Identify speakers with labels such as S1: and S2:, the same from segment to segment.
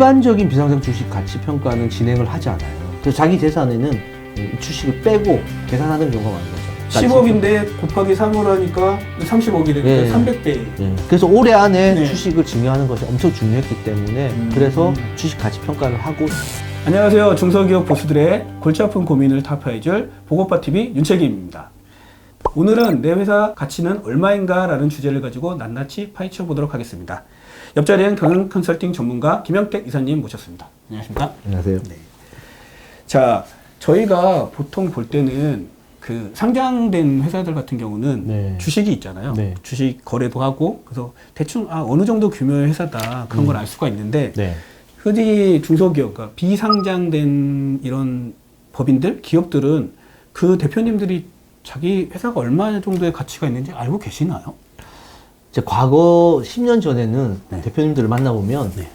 S1: 일반적인 비상장 주식 가치 평가는 진행을 하지 않아요. 그래서 자기 재산에는 이 주식을 빼고 계산하는 경우가 많은 거죠.
S2: 10억인데 곱하기 3을 하니까 30억이 되니까
S1: 예.
S2: 300배.
S1: 예. 그래서 올해 안에
S2: 네.
S1: 주식을 증여하는 것이 엄청 중요했기 때문에
S2: 음.
S1: 그래서 주식 가치 평가를 하고
S2: 안녕하세요. 중소기업 보수들의 골치 아픈 고민을 타파해줄 보고파TV 윤책임입니다. 오늘은 내 회사 가치는 얼마인가 라는 주제를 가지고 낱낱이 파헤쳐 보도록 하겠습니다. 옆자리엔 경영 컨설팅 전문가 김영택 이사님 모셨습니다. 안녕하십니까?
S1: 안녕하세요.
S2: 자, 저희가 보통 볼 때는 그 상장된 회사들 같은 경우는
S1: 네.
S2: 주식이 있잖아요.
S1: 네.
S2: 주식 거래도 하고 그래서 대충 아, 어느 정도 규모의 회사다 그런 걸알 수가 있는데
S1: 네.
S2: 흔히 중소기업, 그러니까 비상장된 이런 법인들, 기업들은 그 대표님들이 자기 회사가 얼마 정도의 가치가 있는지 알고 계시나요?
S1: 이제 과거 10년 전에는
S2: 네.
S1: 대표님들을 만나보면
S2: 네.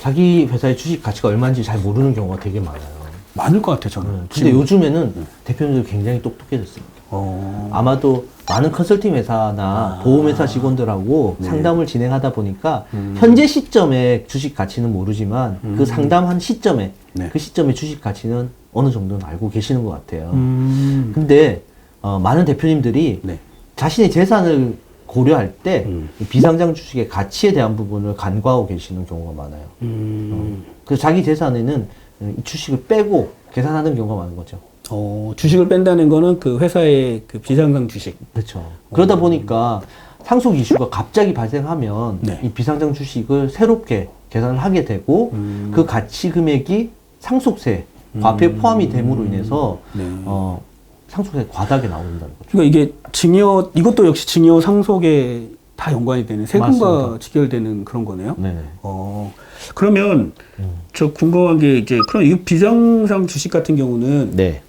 S1: 자기 회사의 주식 가치가 얼마인지 잘 모르는 경우가 되게 많아요.
S2: 많을 것 같아요, 저는.
S1: 네. 근데
S2: 지금.
S1: 요즘에는 대표님들이 굉장히 똑똑해졌습니다.
S2: 어.
S1: 아마도 많은 컨설팅 회사나
S2: 아.
S1: 보험회사 직원들하고
S2: 네.
S1: 상담을 진행하다 보니까
S2: 음.
S1: 현재 시점의 주식 가치는 모르지만
S2: 음.
S1: 그 상담한 시점에
S2: 네.
S1: 그 시점의 주식 가치는 어느 정도는 알고 계시는 것 같아요.
S2: 음.
S1: 근데 어, 많은 대표님들이
S2: 네.
S1: 자신의 재산을 고려할 때
S2: 음.
S1: 이 비상장 주식의 가치에 대한 부분을 간과하고 계시는 경우가 많아요.
S2: 음.
S1: 그래서 자기 재산에는 이 주식을 빼고 계산하는 경우가 많은 거죠.
S2: 어, 주식을 뺀다는 거는 그 회사의 그 비상장 주식.
S1: 그렇죠. 그러다 보니까 상속 이슈가 갑자기 발생하면
S2: 네.
S1: 이 비상장 주식을 새롭게 계산을 하게 되고
S2: 음.
S1: 그 가치 금액이 상속세 과표에 포함이 됨으로 인해서
S2: 네.
S1: 어, 상속세 과다하게 나온다는 거죠.
S2: 그러니까 이게 증여, 이것도 역시 증여 상속에 다 연관이 되는 세금과
S1: 맞습니다.
S2: 직결되는 그런 거네요.
S1: 네.
S2: 어, 그러면
S1: 음.
S2: 저 궁금한 게 이제 그럼 이 비상장 주식 같은 경우는
S1: 네.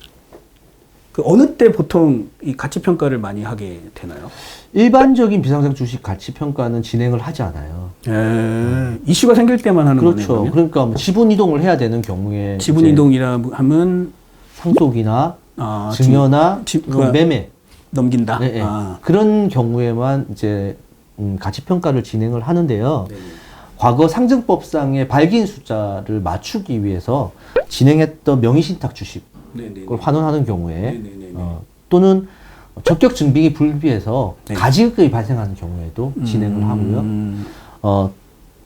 S2: 그 어느 때 보통 이 가치 평가를 많이 하게 되나요?
S1: 일반적인 비상장 주식 가치 평가는 진행을 하지 않아요.
S2: 에, 이슈가 생길 때만 하는
S1: 그렇죠.
S2: 거네요.
S1: 그러니까 뭐 지분 이동을 해야 되는 경우에
S2: 지분 이동이라 하면
S1: 상속이나
S2: 아,
S1: 증여나
S2: 지-
S1: 그. 매매
S2: 넘긴다.
S1: 네, 네.
S2: 아.
S1: 그런 경우에만 이제 음, 가치 평가를 진행을 하는데요.
S2: 네.
S1: 과거 상증법상의 발기인 숫자를 맞추기 위해서 진행했던 명의신탁 주식을
S2: 네네.
S1: 환원하는 경우에. 어, 또는 적격 증빙이 불비해서
S2: 네.
S1: 가지급이 발생하는 경우에도 진행을 하고요.
S2: 음,
S1: 어,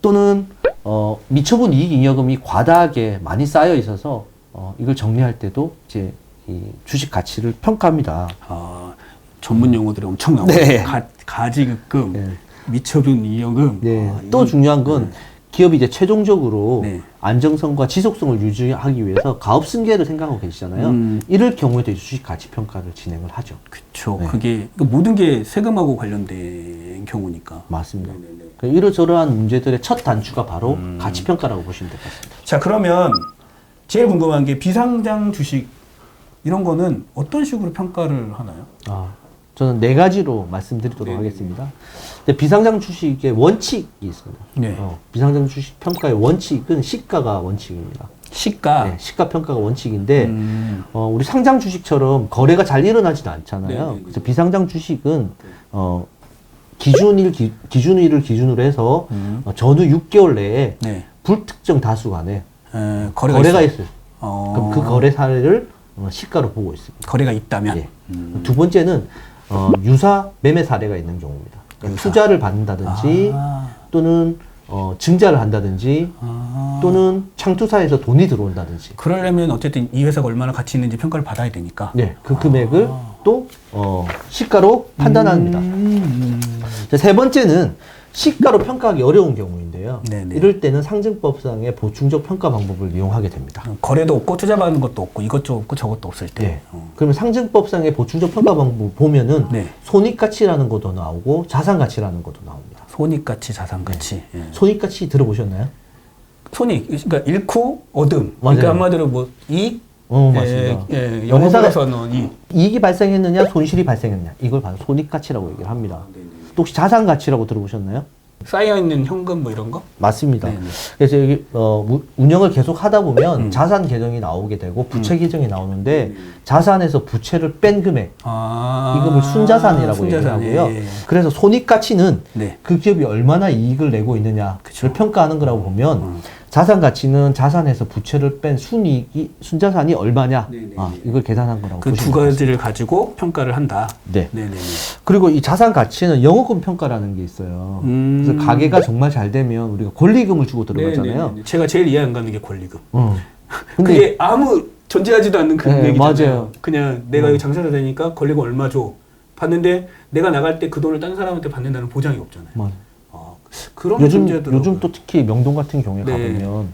S1: 또는 어, 미처분 이익 잉여금이 과다하게 많이 쌓여 있어서 어, 이걸 정리할 때도 이제 이 주식 가치를 평가합니다.
S2: 아, 전문 용어들이 엄청 나오고
S1: 네.
S2: 가, 가지급금,
S1: 네.
S2: 미처분 이여금.
S1: 네.
S2: 아,
S1: 또 중요한 건 기업이 이제 최종적으로
S2: 네.
S1: 안정성과 지속성을 유지하기 위해서 가업 승계를 생각하고 계시잖아요.
S2: 음.
S1: 이럴 경우에도 주식 가치 평가를 진행을 하죠.
S2: 그쵸.
S1: 네.
S2: 그게 그 모든 게 세금하고 관련된 경우니까.
S1: 맞습니다. 그 이러저러한 문제들의 첫 단추가 바로
S2: 음.
S1: 가치 평가라고 보시면 될 것 같습니다.
S2: 자 그러면 제일 궁금한 게 비상장 주식 이런 거는 어떤 식으로 평가를 하나요?
S1: 아, 저는 네 가지로 말씀드리도록
S2: 네네.
S1: 하겠습니다. 근데 비상장 주식의 원칙이 있습니다.
S2: 네.
S1: 어, 비상장 주식 평가의 원칙은 시가가 원칙입니다.
S2: 시가.
S1: 네, 시가 평가가 원칙인데
S2: 음.
S1: 어, 우리 상장 주식처럼 거래가 잘 일어나지는 않잖아요.
S2: 네네네.
S1: 그래서 비상장 주식은 어, 기준일 기, 기준일을 기준으로 해서
S2: 음.
S1: 어, 전후 6개월 내에
S2: 네.
S1: 불특정 다수 간에
S2: 에, 거래가,
S1: 거래가,
S2: 있어요.
S1: 있어요.
S2: 어.
S1: 그럼 그 거래 사례를 어, 시가로 보고 있습니다.
S2: 거래가 있다면.
S1: 예.
S2: 음.
S1: 두 번째는 어, 유사 매매 사례가 있는 경우입니다. 그러니까. 투자를 받는다든지
S2: 아.
S1: 또는 어, 증자를 한다든지
S2: 아.
S1: 또는 창투사에서 돈이 들어온다든지
S2: 그러려면 어쨌든 이 회사가 얼마나 가치 있는지 평가를 받아야 되니까.
S1: 네, 그 금액을 또 어, 시가로 판단합니다.
S2: 음.
S1: 자, 세 번째는 시가로 평가하기 어려운 경우인데요.
S2: 네네.
S1: 이럴 때는 상증법상의 보충적 평가 방법을 이용하게 됩니다.
S2: 거래도 없고 투자 받는 것도 없고 이것도 없고 저것도 없을 때.
S1: 네.
S2: 어.
S1: 그러면 상증법상의 보충적 평가 방법 보면은
S2: 네.
S1: 손익가치라는 것도 나오고 자산가치라는 것도 나옵니다.
S2: 손익가치, 자산가치. 예.
S1: 손익가치 들어보셨나요?
S2: 손익, 그러니까 잃고 얻음.
S1: 맞아요.
S2: 그러니까 한마디로 뭐 이익,
S1: 어, 맞습니다.
S2: 예, 예, 영업에서는 이익.
S1: 이익이 발생했느냐, 손실이 발생했느냐, 이걸 바로 손익가치라고 얘기를 합니다. 또 혹시 자산 가치라고 들어보셨나요?
S2: 쌓여 있는 현금 뭐 이런 거?
S1: 맞습니다.
S2: 네네.
S1: 그래서 여기 어, 무- 운영을 계속 하다 보면
S2: 음.
S1: 자산 계정이 나오게 되고 부채 계정이 나오는데 자산에서 부채를 뺀 금액
S2: 아.
S1: 이금을 순자산이라고
S2: 순자산,
S1: 얘기하고요.
S2: 예, 예.
S1: 그래서 손익 가치는
S2: 네.
S1: 그 기업이 얼마나 이익을 내고 있느냐를
S2: 그쵸.
S1: 평가하는 거라고 보면
S2: 음.
S1: 자산 가치는 자산에서 부채를 뺀 순이익이 순자산이 얼마냐
S2: 네네네.
S1: 아, 이걸 계산한 거라고
S2: 그 두. 가지를 가지고 평가를 한다.
S1: 네.
S2: 네네네.
S1: 그리고 이 자산 가치는 영업금 평가라는 게 있어요.
S2: 음.
S1: 그래서 가게가 정말 잘 되면 우리가 권리금을 주고 들어가잖아요.
S2: 네네네. 제가 제일 이해 안 가는 게 권리금.
S1: 어. 근데
S2: 그게 아무 존재하지도 않는
S1: 네,
S2: 금액이잖아요.
S1: 맞아요.
S2: 그냥 내가
S1: 음.
S2: 여기 장사가 되니까 권리금 얼마 줘. 받는데 내가 나갈 때 그 돈을 딴 사람한테 받는다는 보장이 없잖아요.
S1: 뭐
S2: 아, 그런
S1: 요즘
S2: 문제더라고요.
S1: 요즘 또 특히 명동 같은 경우에
S2: 네.
S1: 가보면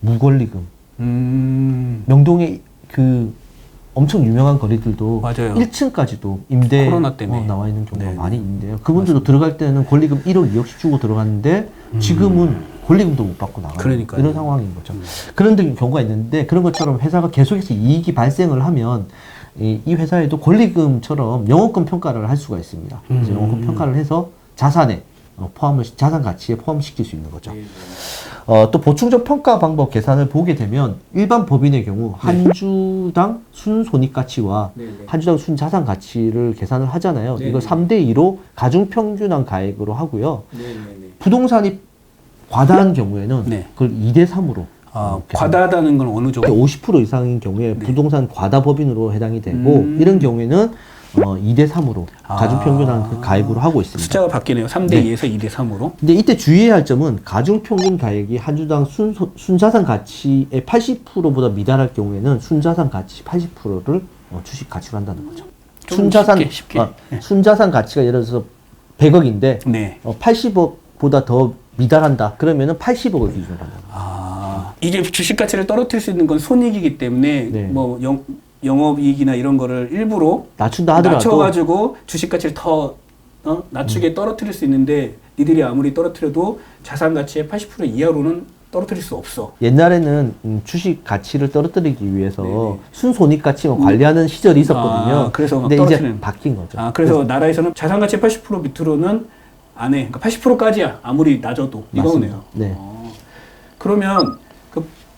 S1: 무권리금
S2: 음.
S1: 명동에 그 엄청 유명한 거리들도
S2: 맞아요.
S1: 1층까지도 임대
S2: 코로나 때문에.
S1: 어, 나와 있는 경우가
S2: 네.
S1: 많이 있는데요. 그분들도 들어갈 때는 권리금 1억, 2억씩 주고 들어갔는데 지금은 권리금도 못 받고 나가는
S2: 음. 그러니까요.
S1: 이런 상황인 거죠.
S2: 음.
S1: 그런 등 경우가 있는데 그런 것처럼 회사가 계속해서 이익이 발생을 하면 이, 이 회사에도 권리금처럼 영업금 평가를 할 수가 있습니다. 그래서
S2: 음.
S1: 영업금 평가를 해서 자산에 어, 포함을 시- 자산 가치에 포함시킬 수 있는
S2: 네.
S1: 거죠. 어, 또 보충적 평가 방법 계산을 보게 되면 일반 법인의 경우 한 주당 순손익 가치와
S2: 네, 네.
S1: 한 주당 순 자산 가치를 계산을 하잖아요.
S2: 네,
S1: 이걸
S2: 네.
S1: 3대 2로 가중 평균한 가액으로 하고요. 부동산이 과다한 경우에는
S2: 네.
S1: 그걸 2대 3으로
S2: 아, 과다하다는 건 어느 정도?
S1: 50% 이상인 경우에
S2: 네.
S1: 부동산 과다 법인으로 해당이 되고
S2: 음.
S1: 이런 경우에는 어, 2대 3으로
S2: 아.
S1: 가중 평균한 그 가액으로 하고 있습니다.
S2: 숫자가 바뀌네요. 3대
S1: 네.
S2: 2에서 2대 3으로.
S1: 근데 이때 주의해야 할 점은 가중 평균 가액이 한 주당 순, 순자산 가치의 80%보다 미달할 경우에는 순자산 가치 80%를 어, 주식 가치로 한다는 거죠.
S2: 좀
S1: 순자산
S2: 쉽게, 쉽게.
S1: 어, 순자산 가치가 예를 들어서 100억인데
S2: 네.
S1: 어, 80억보다 더 미달한다. 그러면은 80억을 기준으로 한다.
S2: 아, 이게 주식 가치를 떨어뜨릴 수 있는 건 손익이기 때문에
S1: 네.
S2: 뭐 영, 영업이익이나 이런 거를 일부러
S1: 낮춘다 하더라도
S2: 낮춰가지고 주식 가치를 더 어? 낮추게 떨어뜨릴 수 있는데 니들이 아무리 떨어뜨려도 자산 가치의 80% 이하로는 떨어뜨릴 수 없어.
S1: 옛날에는 음, 주식 가치를 떨어뜨리기 위해서
S2: 네네.
S1: 순손익 가치만 관리하는 시절이 있었거든요.
S2: 아, 그래서 막
S1: 근데 이제
S2: 떨어뜨리는.
S1: 바뀐 거죠.
S2: 아, 그래서 나라에서는 자산 가치 80% 밑으로는 안 해. 그러니까 80%까지야. 아무리 낮아도 이거네요.
S1: 네.
S2: 어. 그러면 그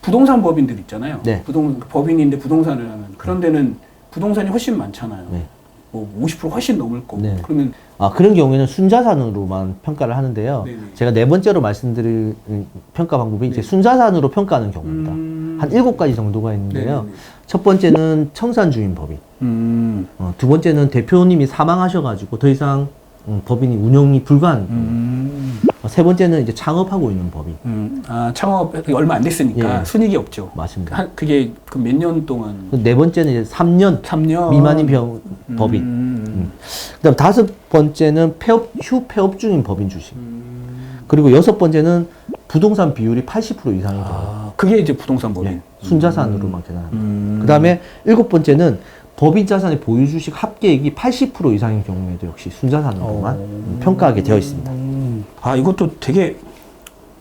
S2: 부동산 법인들 있잖아요.
S1: 네.
S2: 부동 법인인데 부동산을 하는 그런 데는 부동산이 훨씬 많잖아요.
S1: 네.
S2: 뭐50% 훨씬 넘을 거고.
S1: 네.
S2: 그러면
S1: 아, 그런 경우에는 순자산으로만 평가를 하는데요.
S2: 네네.
S1: 제가 네 번째로 말씀드릴 음, 평가 방법이 이제 순자산으로 평가하는 경우입니다.
S2: 음.
S1: 한 일곱 가지 정도가 있는데요.
S2: 네네네.
S1: 첫 번째는 청산 주인 법인.
S2: 음.
S1: 어, 두 번째는 대표님이 사망하셔가지고 더 이상 음, 법인이 운영이 불가한.
S2: 음.
S1: 어, 세 번째는 이제 창업하고 있는 법인.
S2: 음. 아, 창업 얼마 안 됐으니까
S1: 예.
S2: 순익이 없죠.
S1: 맞습니다.
S2: 한 그게 그 몇 년 동안
S1: 그네 번째는 이제 3년
S2: 3년
S1: 미만인 병, 법인.
S2: 음.
S1: 그다음 다섯 번째는 폐업 휴 폐업 중인 법인 주식.
S2: 음.
S1: 그리고 여섯 번째는 부동산 비율이 80% 이상인 경우.
S2: 아, 그게 이제 부동산 법인.
S1: 예, 순자산으로만 계산합니다.
S2: 음.
S1: 그다음에 일곱 번째는 법인 자산의 보유 주식 합계액이 80% 이상인 경우에도 역시 순자산으로만
S2: 어.
S1: 음, 평가하게 되어 있습니다.
S2: 음. 아, 이것도 되게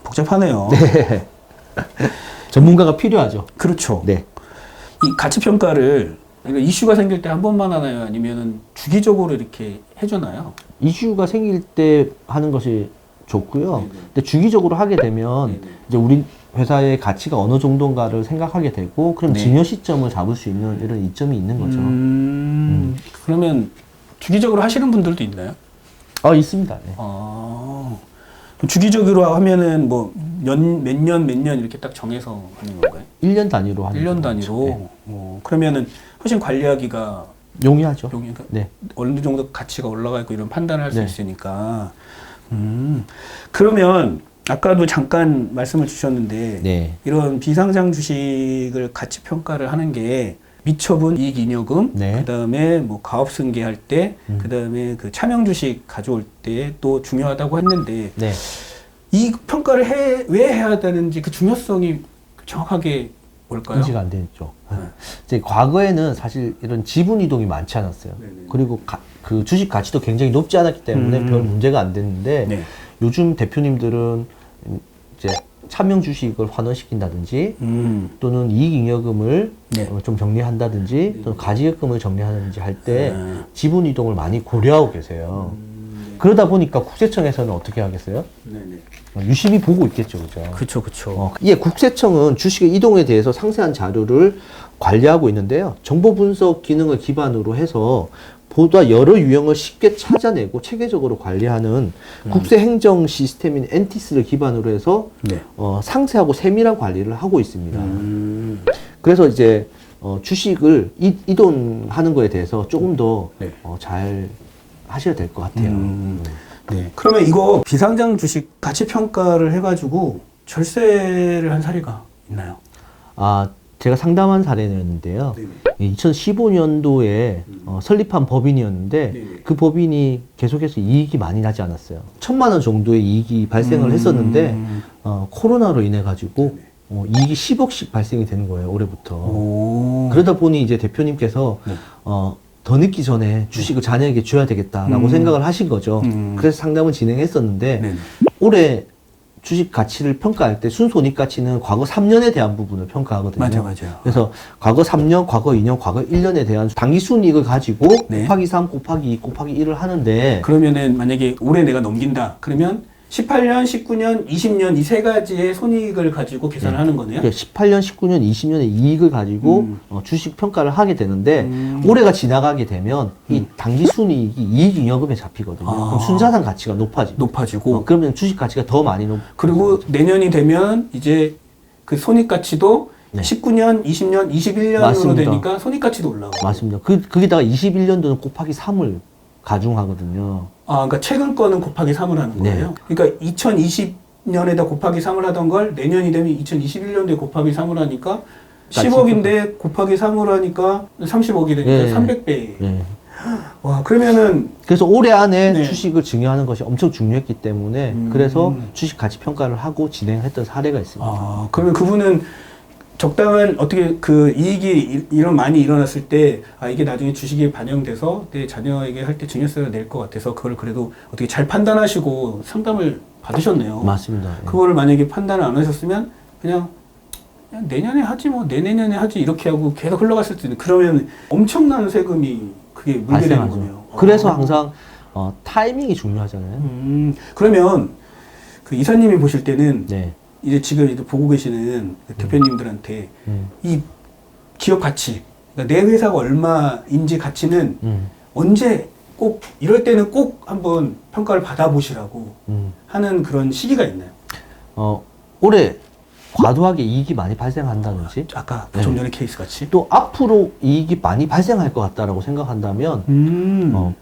S2: 복잡하네요.
S1: 네. 전문가가 필요하죠.
S2: 그렇죠.
S1: 네.
S2: 이 가치 평가를 그러니까 이슈가 생길 때 한 번만 하나요? 아니면은 주기적으로 이렇게 해주나요?
S1: 이슈가 생길 때 하는 것이 좋고요.
S2: 네네.
S1: 근데 주기적으로 하게 되면
S2: 네네.
S1: 이제 우리 회사의 가치가 어느 정도인가를 생각하게 되고 그럼
S2: 네.
S1: 진여 시점을 잡을 수 있는 이런 이점이 있는 거죠.
S2: 음. 그러면 주기적으로 하시는 분들도 있나요?
S1: 아 있습니다. 네.
S2: 아. 주기적으로 하면은 뭐 몇 년 몇 년 이렇게 딱 정해서 하는 건가요?
S1: 1년 단위로 하는
S2: 1년
S1: 경우죠.
S2: 단위로.
S1: 네.
S2: 어, 그러면은 훨씬 관리하기가
S1: 용이하죠.
S2: 용이 그러니까
S1: 네.
S2: 어느 정도 가치가 올라가 있고 이런 판단을 할수
S1: 네.
S2: 있으니까. 음. 그러면 아까도 잠깐 말씀을 주셨는데
S1: 네.
S2: 이런 비상장 주식을 가치 평가를 하는 게 미처분 이익 잉여금,
S1: 네.
S2: 그다음에 뭐 가업 승계할 때,
S1: 음.
S2: 그다음에 그 차명 주식 가져올 때 또 중요하다고 했는데
S1: 네.
S2: 이 평가를 해, 왜 해야 되는지 그 중요성이 정확하게 뭘까요?
S1: 인지가 안 되죠.
S2: 네.
S1: 이제 과거에는 사실 이런 지분 이동이 많지 않았어요.
S2: 네네.
S1: 그리고 가- 그 주식 가치도 굉장히 높지 않았기 때문에
S2: 음.
S1: 별 문제가 안 됐는데
S2: 네.
S1: 요즘 대표님들은 이제 차명 주식을 환원시킨다든지
S2: 음.
S1: 또는 이익 잉여금을
S2: 네.
S1: 어, 좀 정리한다든지 또는 가지예금을 정리하든지 할 때
S2: 아.
S1: 지분 이동을 많이 고려하고 계세요.
S2: 음,
S1: 그러다 보니까 국세청에서는 어떻게 하겠어요?
S2: 네. 네네.
S1: 어, 유심히 보고 있겠죠, 그죠?
S2: 그쵸, 그쵸.
S1: 어, 예, 국세청은 주식의 이동에 대해서 상세한 자료를 관리하고 있는데요. 정보 분석 기능을 기반으로 해서 보다 여러 유형을 쉽게 찾아내고 체계적으로 관리하는 국세 행정 시스템인 엔티스를 기반으로 해서
S2: 네.
S1: 어, 상세하고 세밀한 관리를 하고 있습니다.
S2: 음.
S1: 그래서 이제 어, 주식을 이, 이동하는 거에 대해서 조금 더
S2: 네.
S1: 어, 잘 하셔야 될 것 같아요.
S2: 음. 네. 그러면 이거 비상장 주식 가치 평가를 해가지고 절세를 한 사례가 있나요?
S1: 아, 제가 상담한 사례였는데요.
S2: 네네.
S1: 2015년도에 어, 설립한 법인이었는데
S2: 네네.
S1: 그 법인이 계속해서 이익이 많이 나지 않았어요. 천만 원 정도의 이익이 발생을
S2: 음.
S1: 했었는데 어, 코로나로 인해 가지고 어, 이익이 10억씩 발생이 되는 거예요 올해부터.
S2: 오.
S1: 그러다 보니 이제 대표님께서
S2: 네.
S1: 어, 더 늦기 전에 주식을 자녀에게 줘야 되겠다라고
S2: 음.
S1: 생각을 하신 거죠.
S2: 음.
S1: 그래서 상담을 진행했었는데
S2: 네네.
S1: 올해 주식 가치를 평가할 때 순손익 가치는 과거 3년에 대한 부분을 평가하거든요.
S2: 맞아, 맞아요.
S1: 그래서 과거 3년, 과거 2년, 과거 1년에 대한 당기 순이익을 가지고
S2: 네.
S1: 곱하기 3, 곱하기 2, 곱하기 1을 하는데
S2: 그러면은 만약에 올해 내가 넘긴다. 그러면 18년, 19년, 20년 이 세 가지의 손익을 가지고 계산을 하는 거네요.
S1: 18년, 19년, 20년의 이익을 가지고
S2: 음.
S1: 어, 주식 평가를 하게 되는데
S2: 음.
S1: 올해가 지나가게 되면 이 당기 순이익이 이익잉여금에 잡히거든요.
S2: 아.
S1: 그럼 순자산 가치가 높아지고
S2: 높아지고
S1: 어, 그러면 주식 가치가 더 많이 높.
S2: 그리고 내년이 되면 이제 그 손익 가치도
S1: 네.
S2: 19년, 20년, 21년으로
S1: 맞습니다.
S2: 되니까 손익 가치도 올라가고.
S1: 맞습니다. 그 거기다가 21년도는 곱하기 3을 가중하거든요.
S2: 아, 그러니까 최근 거는 곱하기 3을 하는
S1: 네.
S2: 거예요. 그러니까 2020년에다 곱하기 3을 하던 걸 내년이 되면 2021년도에 곱하기 3을 하니까
S1: 그러니까
S2: 10억인데 곱하기 3을 하니까 30억이 되니까
S1: 네.
S2: 300배.
S1: 예.
S2: 와, 그러면은
S1: 그래서 올해 안에
S2: 네.
S1: 주식을 증여하는 것이 엄청 중요했기 때문에
S2: 음.
S1: 그래서 주식 가치 평가를 하고 진행했던 사례가 있습니다.
S2: 아, 그러면 그분은 적당한 어떻게 그 이익이 이- 이런 많이 일어났을 때 아 이게 나중에 주식에 반영돼서 내 자녀에게 할 때 증여세를 낼 것 같아서 그걸 그래도 어떻게 잘 판단하시고 상담을 받으셨네요.
S1: 맞습니다. 예.
S2: 그거를 만약에 판단을 안 하셨으면 그냥, 그냥 내년에 하지 뭐 내내년에 하지 이렇게 하고 계속 흘러갔을 때 그러면 엄청난 세금이 그게 물게 되는
S1: 발생하죠.
S2: 거네요.
S1: 그래서
S2: 아.
S1: 항상 어, 타이밍이 중요하잖아요.
S2: 음, 그러면 그 이사님이 보실 때는
S1: 네.
S2: 이제 지금 이제 보고 계시는 그 대표님들한테
S1: 음,
S2: 이 기업 가치, 그러니까 내 회사가 얼마인지 가치는
S1: 음,
S2: 언제 꼭 이럴 때는 꼭 한번 평가를 받아보시라고
S1: 음.
S2: 하는 그런 시기가 있나요?
S1: 어, 올해 과도하게 이익이 많이 발생한다든지
S2: 아까
S1: 네.
S2: 좀 전에 케이스 같이.
S1: 또 앞으로 이익이 많이 발생할 것 같다라고 생각한다면
S2: 음.
S1: 어,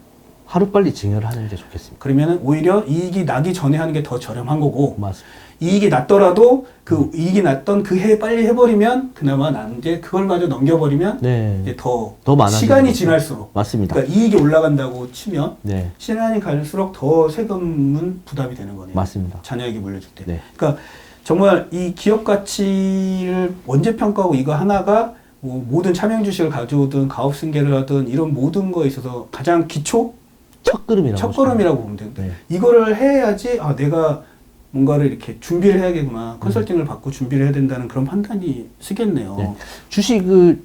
S1: 하루빨리 증여를 하는 게 좋겠습니다.
S2: 그러면은 오히려 이익이 나기 전에 하는 게 더 저렴한 거고
S1: 맞습니다.
S2: 이익이 났더라도 그
S1: 음.
S2: 이익이 났던 그 해 빨리 해버리면 그나마 나는데 그걸 마저 넘겨버리면
S1: 네.
S2: 이제 더,
S1: 더 많아지는
S2: 시간이
S1: 거죠.
S2: 지날수록
S1: 맞습니다.
S2: 그러니까 이익이 올라간다고 치면
S1: 네.
S2: 시간이 갈수록 더 세금은 부담이 되는 거네요.
S1: 맞습니다.
S2: 자녀에게 물려줄 때.
S1: 네.
S2: 그러니까 정말 이 기업 가치를 언제 평가하고 이거 하나가 뭐 모든 차명 주식을 가져오든 가업 승계를 하든 이런 모든 거에 있어서 가장 기초
S1: 첫 걸음이라고
S2: 첫 걸음이라고 보면 되는데
S1: 네.
S2: 이거를 해야지 아 내가 뭔가를 이렇게 준비를 해야겠구나
S1: 음.
S2: 컨설팅을 받고 준비를 해야 된다는 그런 판단이 쓰겠네요.
S1: 네. 주식을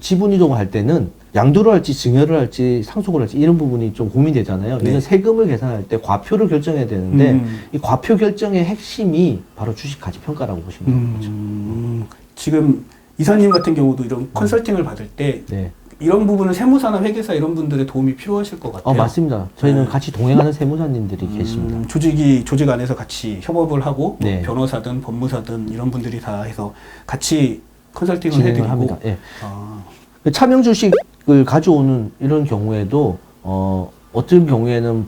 S1: 지분 이동할 때는 양도를 할지 증여를 할지 상속을 할지 이런 부분이 좀 고민되잖아요.
S2: 네.
S1: 이는 세금을 계산할 때 과표를 결정해야 되는데
S2: 음.
S1: 이 과표 결정의 핵심이 바로 주식 가치 평가라고 보시면 되는 거죠.
S2: 음, 지금 이사님 같은 경우도 이런 컨설팅을 받을 때
S1: 네.
S2: 이런 부분은 세무사나 회계사 이런 분들의 도움이 필요하실 것 같아요.
S1: 어, 맞습니다. 저희는
S2: 네.
S1: 같이 동행하는 세무사님들이
S2: 음,
S1: 계십니다.
S2: 조직이 조직 안에서 같이 협업을 하고 뭐
S1: 네.
S2: 변호사든 법무사든 이런 분들이 다 해서 같이
S1: 컨설팅을
S2: 해드리고
S1: 합니다. 예.
S2: 아,
S1: 그 차명 주식을 가져오는 이런 경우에도 어, 어떤 경우에는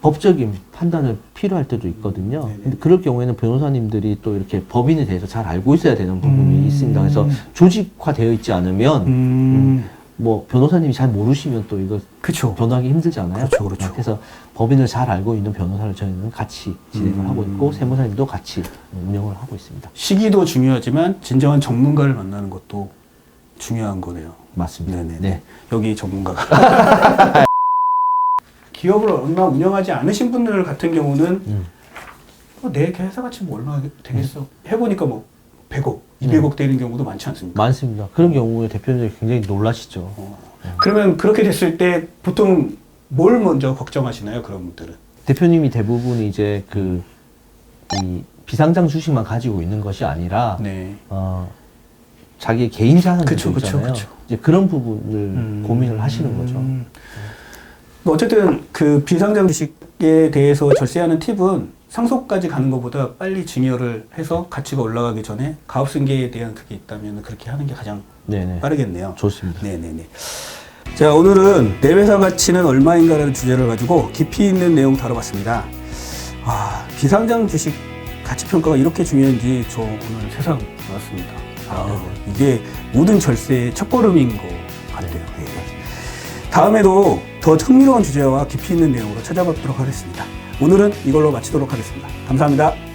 S1: 법적인 판단을 필요할 때도 있거든요.
S2: 네네.
S1: 근데 그럴 경우에는 변호사님들이 또 이렇게 법인에 대해서 잘 알고 있어야 되는 부분이
S2: 음.
S1: 있습니다. 그래서 조직화되어 있지 않으면
S2: 음,
S1: 뭐 변호사님이 잘 모르시면 또 이거
S2: 그렇죠.
S1: 변호하기 힘들잖아요.
S2: 그렇죠, 그렇죠.
S1: 그래서 법인을 잘 알고 있는 변호사를 저희는 같이 진행을
S2: 음.
S1: 하고 있고 세무사님도 같이 운영을 하고 있습니다.
S2: 시기도 중요하지만 진정한 전문가를 만나는 것도 중요한 거네요.
S1: 맞습니다.
S2: 네네.
S1: 네.
S2: 여기 전문가가. 기업을 얼마 운영하지 않으신 분들 같은 경우는
S1: 음.
S2: 어, 내 회사 가치 뭐 얼마 되겠어? 해보니까 뭐 100억,
S1: 음.
S2: 200억 되는 경우도 많지 않습니까?
S1: 많습니다. 그런 경우에 대표님들이 굉장히 놀라시죠.
S2: 어. 그러면 그렇게 됐을 때 보통 뭘 먼저 걱정하시나요? 그런 분들은?
S1: 대표님이 대부분 이제 그, 이 비상장 주식만 가지고 있는 것이 아니라,
S2: 네.
S1: 어, 자기 개인 자산도
S2: 그쵸, 그쵸,
S1: 있잖아요.
S2: 그쵸.
S1: 이제 그런 부분을
S2: 음.
S1: 고민을 하시는 거죠.
S2: 음. 어쨌든 그 비상장 주식에 대해서 절세하는 팁은 상속까지 가는 것보다 빨리 증여를 해서 가치가 올라가기 전에 가업승계에 대한 그게 있다면 그렇게 하는 게 가장
S1: 네네.
S2: 빠르겠네요.
S1: 좋습니다.
S2: 네네네. 자, 오늘은 내 회사 가치는 얼마인가라는 주제를 가지고 깊이 있는 내용 다뤄봤습니다. 아, 비상장 주식 가치 평가가 이렇게 중요한지 저 오늘 세상 알았습니다. 아, 이게 모든 절세의 첫걸음인 것 같아요. 예. 다음에도 더 흥미로운 주제와 깊이 있는 내용으로 찾아뵙도록 하겠습니다. 오늘은 이걸로 마치도록 하겠습니다. 감사합니다.